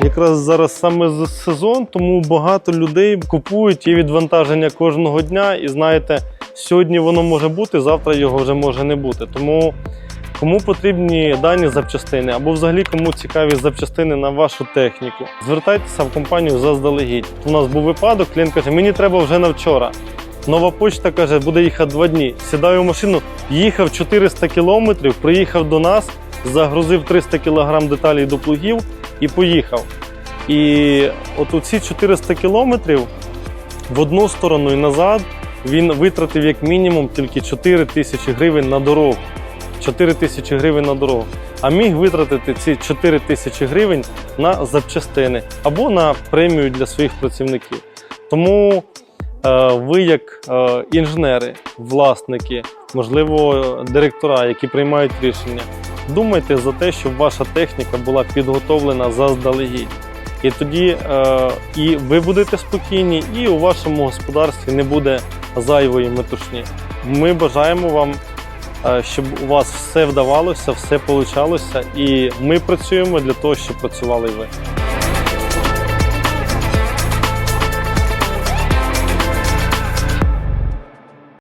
Якраз зараз саме сезон, тому багато людей купують і відвантаження кожного дня. І знаєте, сьогодні воно може бути, завтра його вже може не бути. Тому кому потрібні дані запчастини або взагалі кому цікаві запчастини на вашу техніку, звертайтеся в компанію заздалегідь. У нас був випадок, клієнт каже, мені треба вже на вчора. Нова почта каже, буде їхати два дні. Сідаю в машину, їхав 400 кілометрів, приїхав до нас, загрузив 300 кілограм деталей до плугів і поїхав. І от у ці 400 кілометрів в одну сторону і назад він витратив як мінімум тільки 4 тисячі гривень на дорогу. 4 тисячі гривень на дорогу. А міг витратити ці 4 тисячі гривень на запчастини або на премію для своїх працівників. Тому е, ви, як е, інженери, власники, можливо, директора, які приймають рішення, думайте за те, щоб ваша техніка була підготовлена заздалегідь. І тоді е, і ви будете спокійні, і у вашому господарстві не буде зайвої метушні. Ми бажаємо вам, е, щоб у вас все вдавалося, все получалося, і ми працюємо для того, щоб працювали ви.